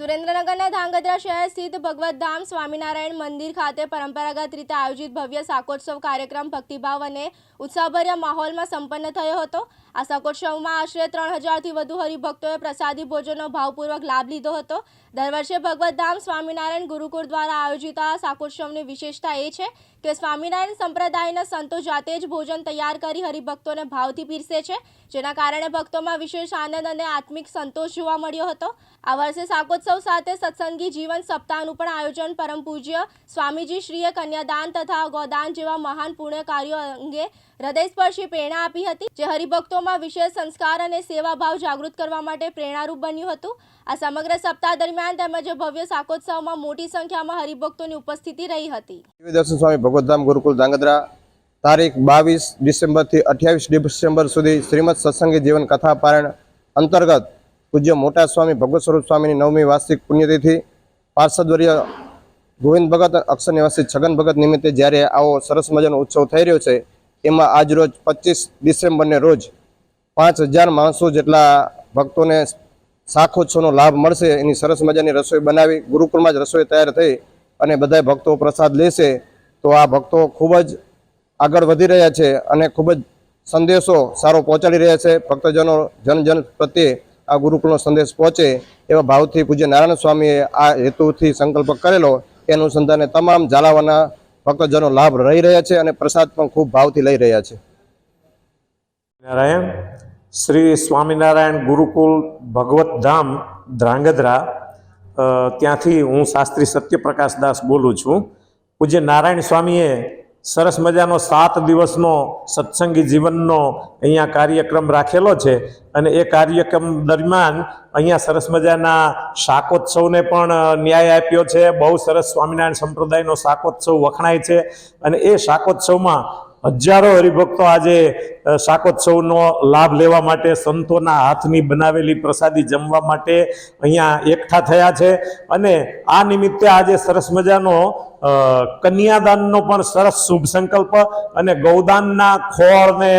સુરેન્દ્રનગરના ધાંગધ્રા શહેર સ્થિત ભગવતધામ સ્વામિનારાયણ મંદિર ખાતે પરંપરાગત રીતે આયોજિત ભવ્ય શાકોત્સવ કાર્યક્રમ ભક્તિભાવ અને ઉત્સાહભર્યા માહોલમાં સંપન્ન થયો હતો. આ શાકોત્સવમાં આશરે ત્રણ હજારથી વધુ હરિભક્તોએ પ્રસાદી ભોજનનો ભાવપૂર્વક લાભ લીધો હતો. દર વર્ષે ભગવતધામ સ્વામિનારાયણ ગુરુકુળ દ્વારા આયોજિત આ શાકોત્સવની વિશેષતા એ છે કે સ્વામિનારાયણ સંપ્રદાયના સંતો જાતે જ ભોજન તૈયાર કરી હરિભક્તોને ભાવથી પીરસે છે, જેના કારણે ભક્તોમાં વિશેષ આનંદ અને આત્મિક સંતોષ જોવા મળ્યો હતો. આ વર્ષે શાકોત્સવ સાથે સત્સંગી જીવન સપ્તાહનું પણ આયોજન પરમ પૂજ્ય સ્વામીજી શ્રીએ કન્યાદાન તથા ગોદાન જેવા મહાન પુણ્ય કાર્યો અંગે હૃદયસ્પર્શી પ્રેરણા આપી હતી, જે હરિભક્તોમાં વિશેષ સંસ્કાર અને સેવાભાવ જાગૃત કરવા માટે પ્રેરણારૂપ બન્યું હતું. આ સમગ્ર સપ્તાહ દરમિયાન તેમજ ભવ્ય શાકોત્સવમાં મોટી સંખ્યામાં હરિભક્તોની ઉપસ્થિતિ રહી હતી. દર્શન સ્વામી ભગવતધામ ગુરુકુલ ધાંગધ્રા, તારીખ બાવીસ ડિસેમ્બરથી અઠ્યાવીસ ડિસેમ્બર સુધી શ્રીમદ સત્સંગી જીવન કથા પારાયણ અંતર્ગત પૂજ્ય મોટા સ્વામી ભગવત સ્વરૂપ સ્વામીની નવમી વાર્ષિક પુણ્યતિથિ, પાર્ષદવર્ય ગોવિંદ ભગત અક્ષર નિવાસી છગન ભગત નિમિત્તે જ્યારે આવો સરસ મજાનો ઉત્સવ થઈ રહ્યો છે એમાં આજ રોજ પચીસ ડિસેમ્બરને રોજ પાંચ હજાર માણસો જેટલા ભક્તોને શાખોત્સવનો લાભ મળશે. એની સરસ મજાની રસોઈ બનાવી, ગુરુકુળમાં જ રસોઈ તૈયાર થઈ અને બધા ભક્તો પ્રસાદ લેશે. તો આ ભક્તો ખૂબ જ આગળ વધી રહ્યા છે અને ખૂબ જ સંદેશો સારો પહોંચાડી રહ્યા છે. ભક્તજનો જન જન પ્રત્યે આ ગુરુકુળનો સંદેશ પહોંચે એવા ભાવથી પૂજ્ય નારાયણ સ્વામીએ આ હેતુથી સંકલ્પ કરેલો. એ અનુસંધાને તમામ ઝાલાવાના ભક્તજનો લાભ રહી રહ્યા છે અને પ્રસાદ પણ ખૂબ ભાવથી લઈ રહ્યા છે. નારાયણ, શ્રી સ્વામિનારાયણ ગુરુકુલ ભગવત ધામ ધ્રાંગધ્રા ત્યાંથી હું શાસ્ત્રી સત્યપ્રકાશ દાસ બોલું છું. પૂજ્ય નારાયણ સ્વામીએ સરસ મજાનો સાત દિવસનો સત્સંગી જીવનનો અહીંયા કાર્યક્રમ રાખેલો છે. અને એ કાર્યક્રમ દરમિયાન અહીંયા સરસ મજાના શાકોત્સવને પણ ન્યાય આપ્યો છે. બહુ સરસ સ્વામિનારાયણ સંપ્રદાયનો શાકોત્સવ વખણાય છે. અને એ શાકોત્સવમાં હજારો હરિભક્તો આજે શાકોત્સવનો લાભ લેવા માટે સંતોના હાથની બનાવેલી પ્રસાદી જમવા માટે અહીંયા એકઠા થયા છે. અને આ નિમિત્તે આજે સરસ મજાનો કન્યાદાનનો પણ સરસ શુભ સંકલ્પ અને ગૌદાનના ખોળ ને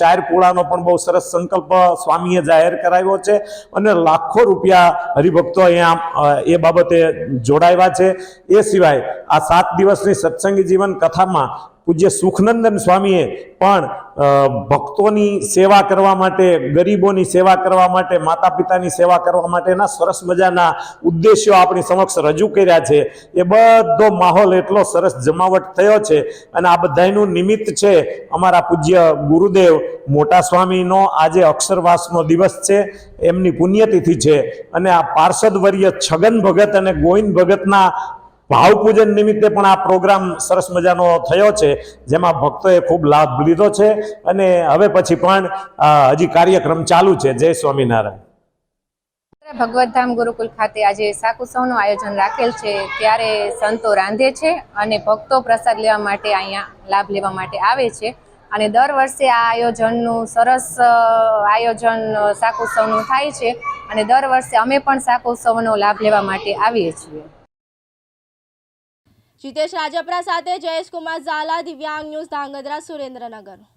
ચાર પૂળાનો પણ બહુ સરસ સંકલ્પ સ્વામીએ જાહેર કરાવ્યો છે. અને લાખો રૂપિયા હરિભક્તો અહીંયા એ બાબતે જોડાયા છે. એ સિવાય આ સાત દિવસની સત્સંગી જીવન કથામાં પૂજ્ય સુખનંદન સ્વામીએ પણ ભક્તોની સેવા કરવા માટે, ગરીબોની સેવા કરવા માટે માતા પિતાની સેવા કરવા માટેના સરસ મજાના ઉદ્દેશ્યો આપણી સમક્ષ રજૂ કર્યા છે. એ બધો માહોલ એટલો સરસ જમાવટ થયો છે અને આ બધાયનું નિમિત્ત છે અમારા પૂજ્ય ગુરુદેવ મોટા સ્વામીનો આજે અક્ષરવાસનો દિવસ છે, એમની પુણ્યતિથિ છે અને આ પાર્ષદવર્ય છગન ભગત અને ગોવિંદ ભગતના ભાવપૂજન નિમિત્તે પણ આ પ્રોગ્રામ સરસ મજાનો થયો છે, જેમાં ભક્તોએ ખૂબ લાભ લીધો છે અને હવે પછી પણ હજી કાર્યક્રમ ચાલુ છે. જય સ્વામિનારાયણ. ભગવતધામ ગુરુકુલ ખાતે આજે શાક ઉત્સવનું આયોજન રાખેલ છે. ત્યારે સંતો રાંધે છે અને ભક્તો પ્રસાદ લેવા માટે અહીંયા લાભ લેવા માટે આવે છે. અને દર વર્ષે આ આયોજનનું સરસ આયોજન શાક ઉત્સવનું થાય છે. અને દર વર્ષે અમે પણ શાક ઉત્સવનો લાભ લેવા માટે આવીએ છીએ. જીતેશ રાજપરા સાથે જયેશ કુમાર ઝાલા દિવ્યાંગ ન્યૂઝ ધાંગધ્રા સુરેન્દ્રનગર.